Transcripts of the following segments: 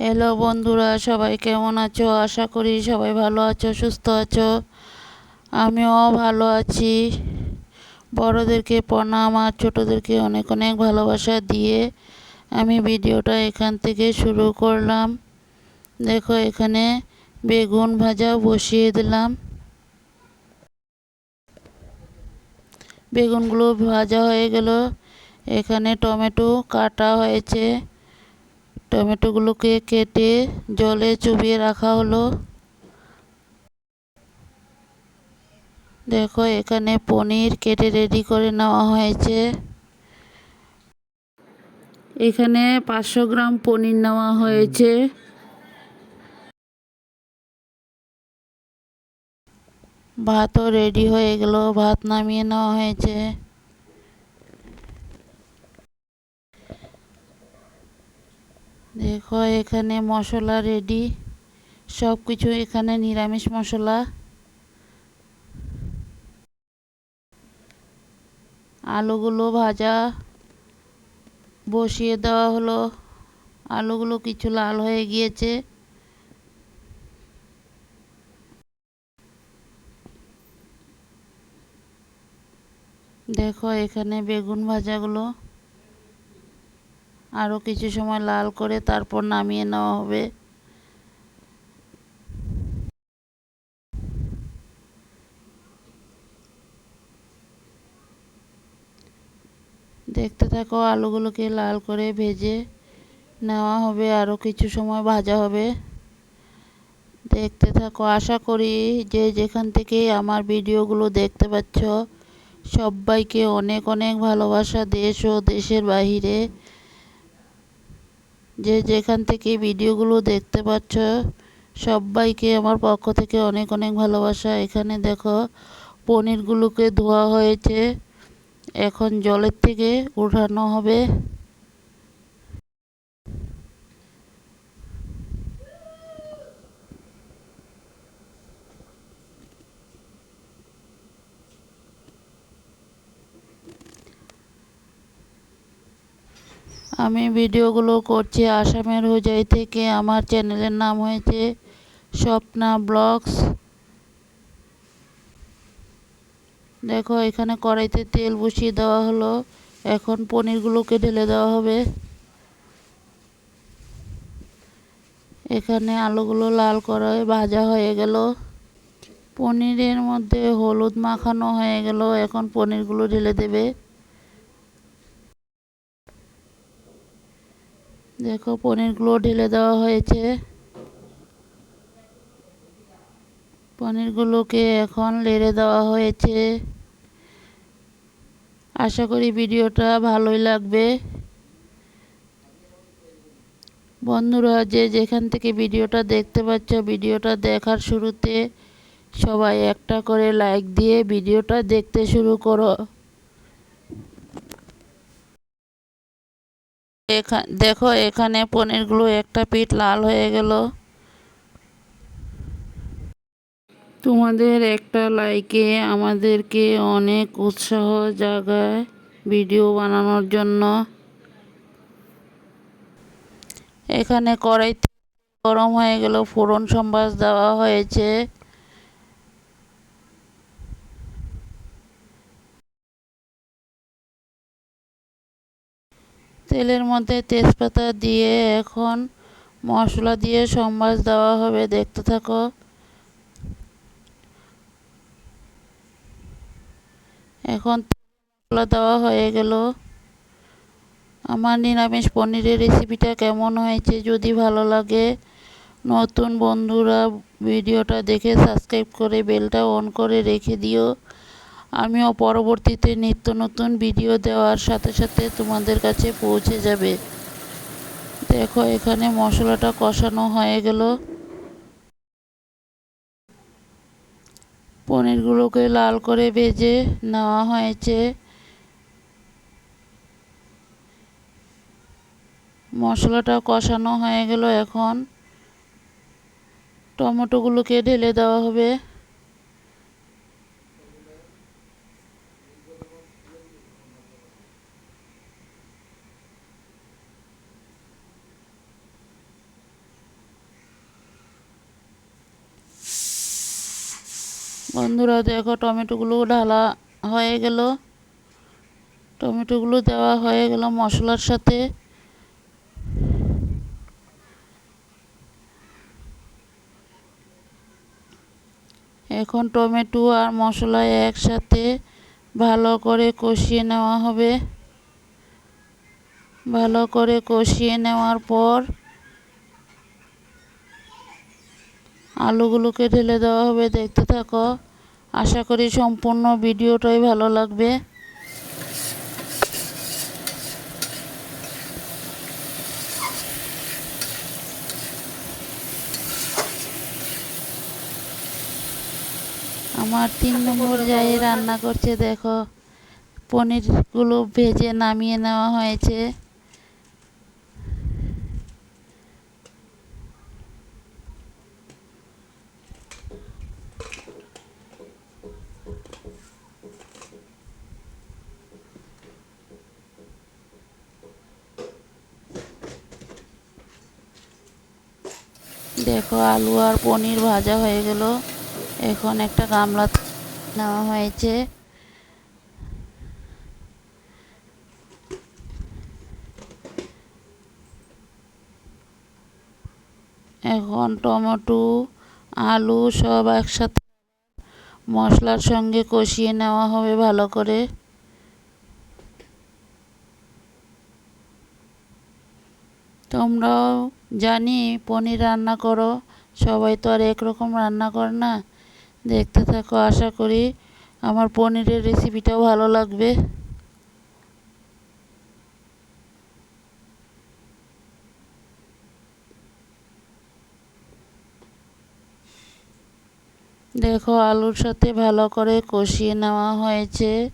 Hello বন্ধুরা, সবাই কেমন আছো? আশা করি সবাই ভালো আছো, সুস্থ আছো। আমিও ভালো আছি। বড়োদেরকে প্রণাম আর ছোটোদেরকে অনেক অনেক ভালোবাসা দিয়ে আমি ভিডিওটা এখান থেকে শুরু করলাম। দেখো, এখানে বেগুন ভাজা বসিয়ে দিলাম। বেগুনগুলো ভাজা হয়ে গেল। এখানে টমেটো কাটা হয়েছে। টমেটোগুলোকে কেটে জলে চুবিয়ে রাখা হলো। দেখো, এখানে পনির কেটে রেডি করে নেওয়া হয়েছে। এখানে পাঁচশো গ্রাম পনির নেওয়া হয়েছে। ভাতও রেডি হয়ে গেল, ভাত নামিয়ে নেওয়া হয়েছে। দেখো, এখানে মশলা রেডি সব কিছু এখানে নিরামিষ মশলা। আলুগুলো ভাজা। বসিয়ে দেওয়া হলো। আলুগুলো কিছু লাল হয়ে গিয়েছে। দেখো, এখানে বেগুন ভাজাগুলো। আরও কিছু সময় লাল করে তারপর নামিয়ে নেওয়া হবে। দেখতে থাকো, আলুগুলোকে লাল করে ভেজে নেওয়া হবে। আরও কিছু সময় ভাজা হবে। দেখতে থাকো, আশা করি যে যেখান থেকে আমার ভিডিওগুলো দেখতে পাচ্ছ, সবাইকে অনেক অনেক ভালোবাসা দেশ ও দেশের বাহিরে। যে যেখান থেকে ভিডিওগুলো দেখতে পাচ্ছ, সবাইকে আমার পক্ষ থেকে অনেক অনেক ভালোবাসা। এখানে দেখো, পনিরগুলোকে ধোয়া হয়েছে। এখন জলের থেকে উঠানো হবে। আমি ভিডিওগুলো করছি আসামের হোজাই থেকে। আমার চ্যানেলের নাম হয়েছে স্বপ্না ব্লগস। দেখো, এখানে কড়াইতে তেল বসিয়ে দেওয়া হলো। এখন পনিরগুলোকে ঢেলে দেওয়া হবে। এখানে আলুগুলো লাল করে ভাজা হয়ে গেল। পনিরের মধ্যে হলুদ মাখানো হয়ে গেল। এখন পনিরগুলো ঢেলে দেবে। দেখো, পনিরগুলো ঢেলে দেওয়া হয়েছে। পনিরগুলোকে এখন লেড়ে দেওয়া হয়েছে। আশা করি ভিডিওটা ভালোই লাগবে। বন্ধুরা, যে যেখান থেকে ভিডিওটা দেখতে পাচ্ছ, ভিডিওটা দেখার শুরুতে সবাই একটা করে লাইক দিয়ে ভিডিওটা দেখতে শুরু করো। দেখো, এখানে পনিরগুলো একটা পিঠ লাল হয়ে গেল। তোমাদের একটা লাইকে আমাদেরকে অনেক উৎসাহ জাগায় ভিডিও বানানোর জন্য। এখানে কড়াই গরম হয়ে গেল, ফোড়ন সম্বাস দেওয়া হয়েছে। তেলের মধ্যে তেজপাতা দিয়ে এখন মশলা দিয়ে সম্বাস দেওয়া হবে, দেখতে থাকো। এখন মশলা দেওয়া হয়ে গেল। আমার নিরামিষ পনিরের রেসিপিটা কেমন হয়েছে যদি ভালো লাগে, নতুন বন্ধুরা ভিডিওটা দেখে সাবস্ক্রাইব করে বেলটা অন করে রেখে দিও। আমিও পরবর্তীতে নিত্য নতুন ভিডিও দেওয়ার সাথে সাথে তোমাদের কাছে পৌঁছে যাবে। দেখো, এখানে মশলাটা কষানো হয়ে গেল। পনিরগুলোকে লাল করে ভেজে নেওয়া হয়েছে। মশলাটা কষানো হয়ে গেল এখন। টমেটোগুলোকে ঢেলে দেওয়া হবে। বন্ধুরা, দেখো টমেটোগুলো ঢালা হয়ে গেল। টমেটোগুলো দেওয়া হয়ে গেল মশলার সাথে। এখন টমেটো আর মশলা একসাথে ভালো করে কষিয়ে নেওয়া হবে। ভালো করে কষিয়ে নেওয়ার পর আলুগুলোকে ঢেলে দেওয়া হবে, দেখতে থাকো। আশা করি সম্পূর্ণ ভিডিওটাই ভালো লাগবে। আমার তিন নম্বর জায়গায় রান্না করছে, দেখো। পনিরগুলো ভেজে নামিয়ে নেওয়া হয়েছে। দেখো, আলু আর পনির ভাজা হয়ে গেল। এখন একটা গামলা নেওয়া হয়েছে। এখন টমেটো, আলু সব একসাথে মশলার সঙ্গে কষিয়ে নেওয়া হবে ভালো করে। তোমরাও জানি, পনির রান্না করো। সবাই তো আর একরকম রান্না করে না। দেখতে থাকো, আশা করি আমার পনিরের রেসিপিটাও ভালো লাগবে। দেখো, আলুর সাথে ভালো করে কষিয়ে নেওয়া হয়েছে।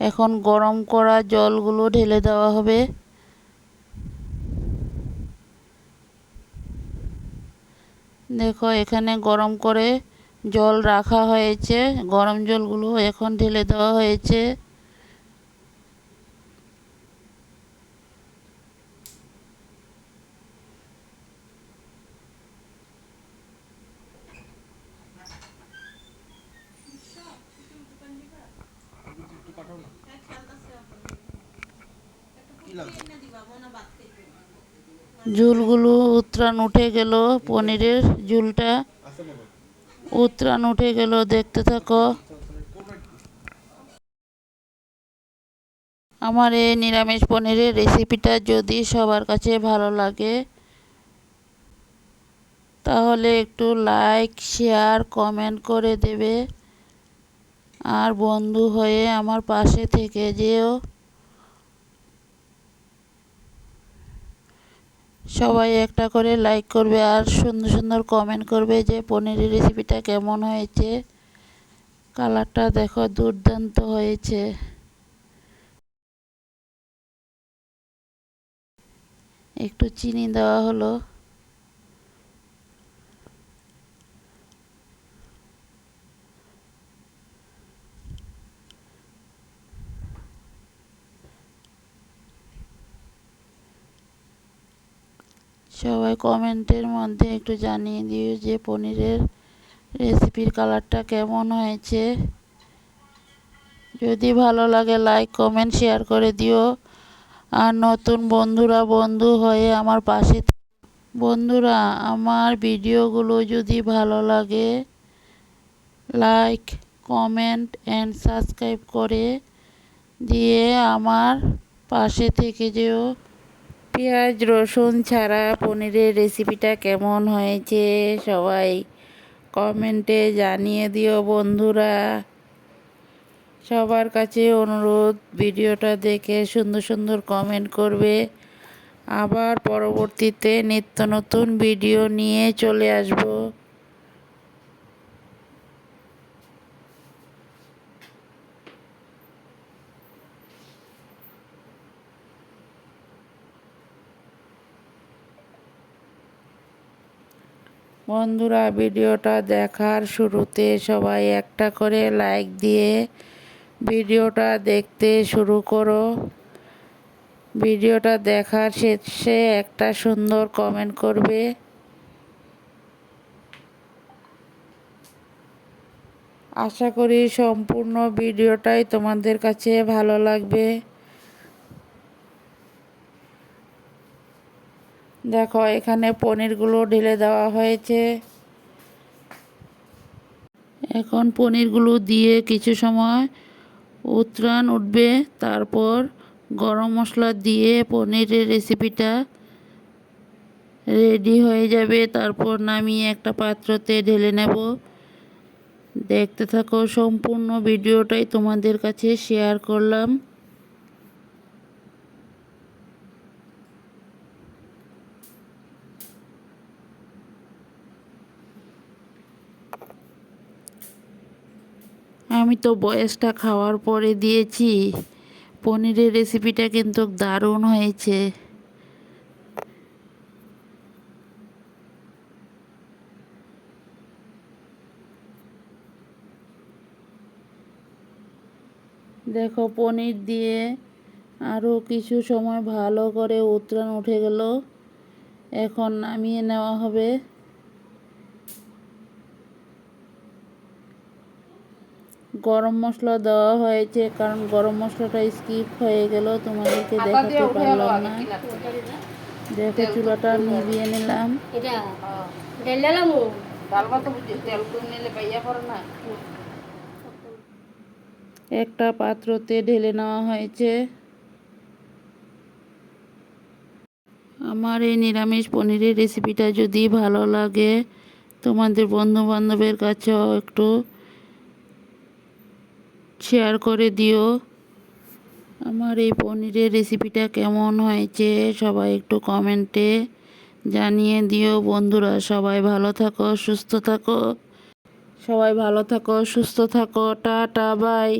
এখন গরম করা জলগুলো ঢেলে দেওয়া হবে। দেখো এখানে গরম করে জল রাখা হয়েছে। গরম জলগুলো এখন ঢেলে দেওয়া হয়েছে। ঝুলগুলো উত্রাণ উঠে গেল পনিরের ঝুলটা উত্রাণ উঠে গেল, দেখতে থাকো। আমার এই নিরামিষ পনিরের রেসিপিটা যদি সবার কাছে ভালো লাগে, তাহলে একটু লাইক, শেয়ার, কমেন্ট করে দেবে। আর বন্ধু হয়ে আমার পাশে থেকে যেও। সবাই একটা করে লাইক করবে আর সুন্দর সুন্দর কমেন্ট করবে যে পনিরের রেসিপিটা কেমন হয়েছে। কালারটা দেখো দুর্দান্ত হয়েছে। একটু চিনি দেওয়া হলো। সবাই কমেন্টের মধ্যে একটু জানিয়ে দিও যে পনিরের রেসিপির কালারটা কেমন হয়েছে। যদি ভালো লাগে লাইক, কমেন্ট, শেয়ার করে দিও। আর নতুন বন্ধুরা, বন্ধু হয়ে আমার পাশে বন্ধুরা, আমার ভিডিওগুলো যদি ভালো লাগে, লাইক, কমেন্ট অ্যান্ড সাবস্ক্রাইব করে দিয়ে আমার পাশে থেকে যেও। পেঁয়াজ, রসুন ছাড়া পনিরের রেসিপিটা কেমন হয়েছে সবাই কমেন্টে জানিয়ে দিও বন্ধুরা। সবার কাছে অনুরোধ, ভিডিওটা দেখে সুন্দর সুন্দর কমেন্ট করবে। আবার পরবর্তীতে নিত্য নতুন ভিডিও নিয়ে চলে আসব। বন্ধুরা, ভিডিওটা দেখার শুরুতে সবাই একটা করে লাইক দিয়ে ভিডিওটা দেখতে শুরু করো। ভিডিওটা দেখার শেষে একটা সুন্দর কমেন্ট করবে। আশা করি সম্পূর্ণ ভিডিওটাই তোমাদের কাছে ভালো লাগবে। দেখো, এখানে পনিরগুলো ঢেলে দেওয়া হয়েছে। এখন পনিরগুলো দিয়ে কিছু সময় উতরান উঠবে। তারপর গরম মশলা দিয়ে পনিরের রেসিপিটা রেডি হয়ে যাবে। তারপর নামিয়ে একটা পাত্রতে ঢেলে নেব। দেখতে থাকো, সম্পূর্ণ ভিডিওটাই তোমাদের কাছে শেয়ার করলাম। আমি তো বয়সটা খাওয়ার পরে দিয়েছি। পনিরের রেসিপিটা কিন্তু দারুণ হয়েছে। দেখো, পনির দিয়ে আরও কিছু সময় ভালো করে উতরান উঠে গেল। এখন নামিয়ে নেওয়া হবে। গরম মশলা দেওয়া হয়েছে কারণ গরম মশলাটা স্কিপ হয়ে গেল তোমাদেরকে দেখাতে পারলাম না। দেখো চুলাটা নিভিয়ে নিলাম। একটা পাত্রতে ঢেলে নেওয়া হয়েছে। আমার এই নিরামিষ পনিরের রেসিপিটা যদি ভালো লাগে তোমাদের বন্ধু বান্ধবের কাছেও একটু শেয়ার করে দিও। আমার এই পনিরের রেসিপিটা কেমন হয়েছে সবাই একটু কমেন্টে জানিয়ে দিও। বন্ধুরা, সবাই ভালো থাকো, সুস্থ থাকো। সবাই ভালো থাকো, সুস্থ থাকো। Tata bye